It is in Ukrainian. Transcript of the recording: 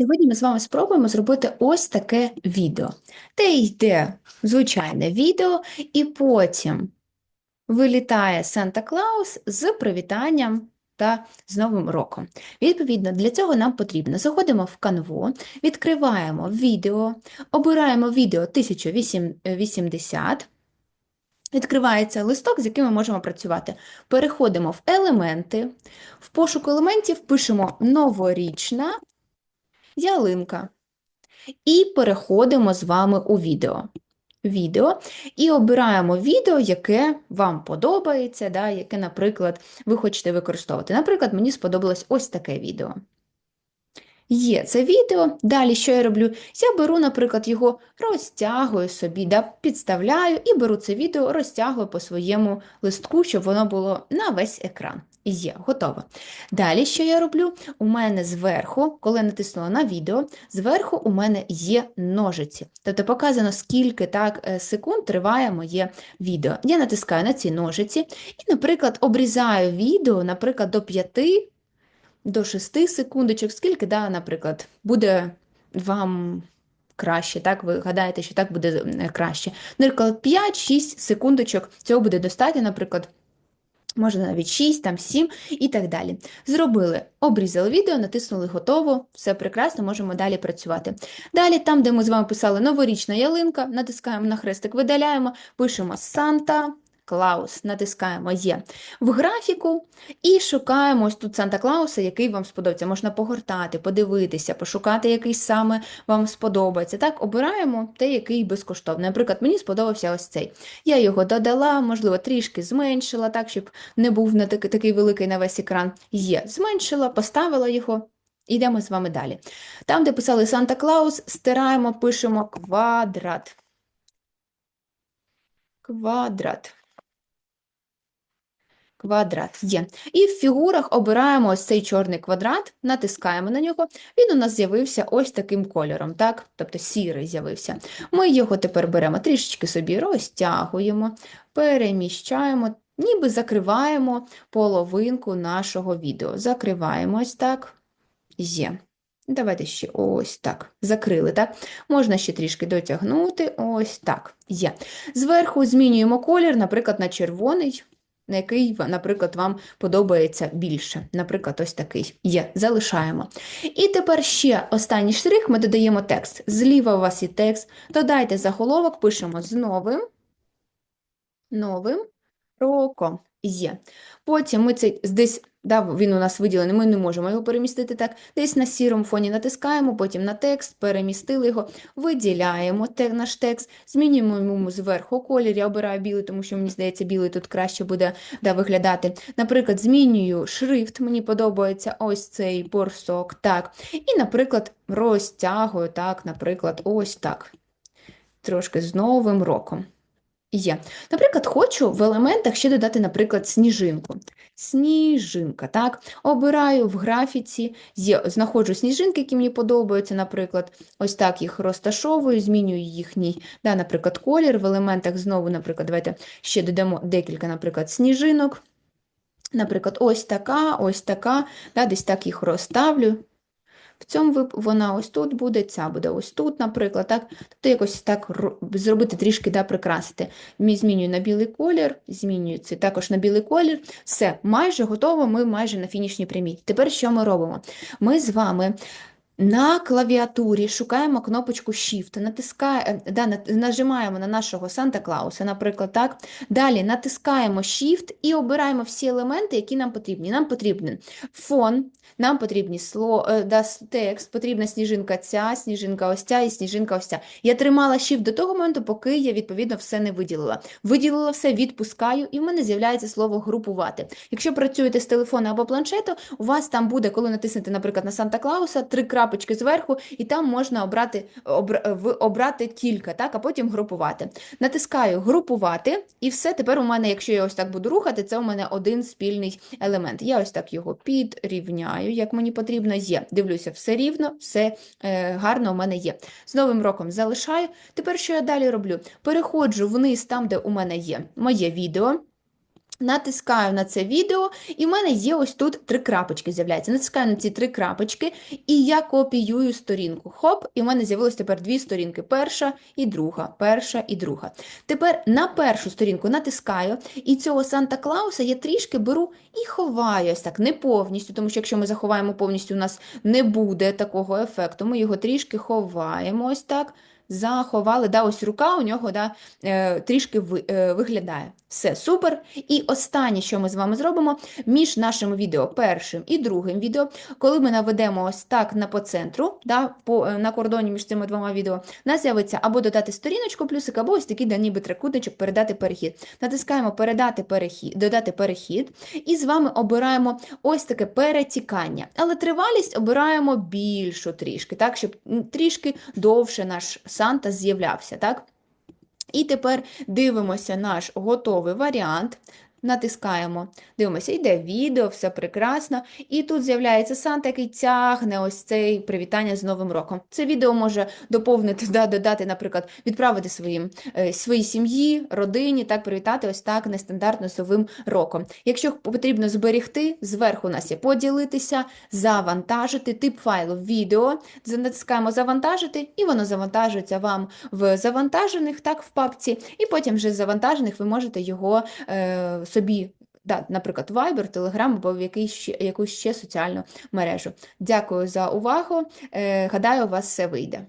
Сьогодні ми з вами спробуємо зробити ось таке відео, де йде звичайне відео, і потім вилітає Санта Клаус з привітанням та з Новим роком. Відповідно, для цього нам потрібно заходимо в канву, відкриваємо відео, обираємо відео 1080, відкривається листок, з яким ми можемо працювати. Переходимо в елементи, в пошук елементів пишемо новорічна ялинка. І переходимо з вами у відео. Відео і обираємо відео, яке вам подобається, да, яке, наприклад, ви хочете використовувати. Наприклад, мені сподобалось ось таке відео. Є це відео. Далі, що я роблю? Я беру, наприклад, його розтягую собі, да, підставляю і беру це відео, розтягую по своєму листку, щоб воно було на весь екран. Є, готово. Далі, що я роблю? У мене зверху, коли я натиснула на відео, зверху у мене є ножиці. Тобто показано, скільки так е, секунд триває моє відео. Я натискаю на ці ножиці і, наприклад, обрізаю відео, наприклад, до 5 до 6 секундочок, скільки, да, наприклад, буде вам краще, так? Ви гадаєте, що так буде е, краще. Наприклад, 5-6 секундочок, цього буде достатньо, наприклад. Можна навіть 6, там 7 і так далі. Зробили, обрізали відео, натиснули готово, все прекрасно, можемо далі працювати. Далі, там, де ми з вами писали новорічна ялинка, натискаємо на хрестик, видаляємо, пишемо Санта Клаус, натискаємо Є в графіку і шукаємо ось тут Санта Клауса, який вам сподобається. Можна погортати, подивитися, пошукати, який саме вам сподобається. Так, обираємо той, який безкоштовний. Наприклад, мені сподобався ось цей. Я його додала, можливо, трішки зменшила, так, щоб не був не такий, такий великий на весь екран. Є, зменшила, поставила його. Йдемо з вами далі. Там, де писали Санта Клаус, стираємо, пишемо квадрат. Квадрат. Квадрат є. І в фігурах обираємо ось цей чорний квадрат, натискаємо на нього, він у нас з'явився ось таким кольором, так? Тобто сірий з'явився. Ми його тепер беремо, трішечки собі розтягуємо, переміщаємо, ніби закриваємо половинку нашого відео. Закриваємо ось так. Є. Давайте ще ось так. Закрили, так? Можна ще трішки дотягнути, ось так. Є. Зверху змінюємо колір, наприклад, на червоний на який, наприклад, вам подобається більше. Наприклад, ось такий є, залишаємо. І тепер ще останній штрих ми додаємо текст. Зліва у вас є текст. Додайте заголовок, пишемо з новим, новим роком є. Потім ми цей десь Да, він у нас виділений, ми не можемо його перемістити так. Десь на сірому фоні натискаємо, потім на текст, перемістили його, виділяємо наш текст, змінюємо йому зверху колір. Я обираю білий, тому що мені здається, білий тут краще буде да, виглядати. Наприклад, змінюю шрифт, мені подобається ось цей борсок. так. І, наприклад, розтягую, так, наприклад, ось так. Трошки з новим роком. Є. Наприклад, хочу в елементах ще додати, наприклад, сніжинку. Сніжинка, так? Обираю в графіці, знаходжу сніжинки, які мені подобаються, наприклад, ось так їх розташовую, змінюю їхній, да, наприклад, колір. В елементах знову, наприклад, давайте ще додамо декілька, наприклад, сніжинок. Наприклад, ось така, ось така, да, десь так їх розставлю. В цьому вип... вона ось тут буде, ця буде ось тут, наприклад. так? Тобто якось так зробити трішки да, прикрасити. Змінюю на білий колір, змінюю це також на білий колір. Все, майже готово, ми майже на фінішній прямій. Тепер що ми робимо? Ми з вами. На клавіатурі шукаємо кнопочку Shift, натискаємо, е, да, нажимаємо на нашого Санта Клауса, наприклад, так. Далі натискаємо Shift і обираємо всі елементи, які нам потрібні. Нам потрібен фон, нам потрібні сло, е, да, текст, потрібна сніжинка ця, сніжинка ось ця і сніжинка ось ця. Я тримала Shift до того моменту, поки я, відповідно, все не виділила. Виділила все, відпускаю, і в мене з'являється слово групувати. Якщо працюєте з телефону або планшету, у вас там буде, коли натиснете, наприклад, на Санта Клауса, три крапочки зверху, і там можна обрати обра, обрати кілька, так, а потім групувати. Натискаю групувати, і все. Тепер у мене, якщо я ось так буду рухати, це у мене один спільний елемент. Я ось так його підрівняю, як мені потрібно, є. Дивлюся, все рівно, все е, гарно у мене є. З Новим роком залишаю. Тепер що я далі роблю? Переходжу вниз там, де у мене є моє відео. Натискаю на це відео, і в мене є ось тут три крапочки з'являються. Натискаю на ці три крапочки, і я копіюю сторінку. Хоп, і в мене з'явилось тепер дві сторінки: перша і друга, перша і друга. Тепер на першу сторінку натискаю, і цього Санта Клауса я трішки беру і ховаю ось так, не повністю, тому що якщо ми заховаємо повністю, у нас не буде такого ефекту. Ми його трішки ховаємо ось так. Заховали, да, ось рука у нього да, е, трішки е, виглядає. Все супер. І останнє, що ми з вами зробимо, між нашим відео першим і другим відео, коли ми наведемо ось так на по центру, да, по, е, на кордоні між цими двома відео, нас з'явиться або додати сторіночку плюсик, або ось такий да, ніби трикутничок передати перехід. Натискаємо передати перехід, додати перехід, і з вами обираємо ось таке перетікання. Але тривалість обираємо більшу трішки, так, щоб трішки довше наш Санта з'являвся. так? І тепер дивимося наш готовий варіант. Натискаємо, дивимося, йде відео, все прекрасно. І тут з'являється Санта, який тягне ось цей привітання з Новим роком. Це відео може доповнити, да, додати, наприклад, відправити своїм, е, своїй сім'ї, родині, так привітати ось так нестандартно з Новим роком. Якщо потрібно зберегти, зверху у нас є поділитися, завантажити, тип файлу відео, натискаємо завантажити, і воно завантажується вам в завантажених, так, в папці, і потім вже з завантажених ви можете його е, собі, да, наприклад, Viber, Telegram або в якийсь якусь ще соціальну мережу. Дякую за увагу. Е, гадаю, у вас все вийде.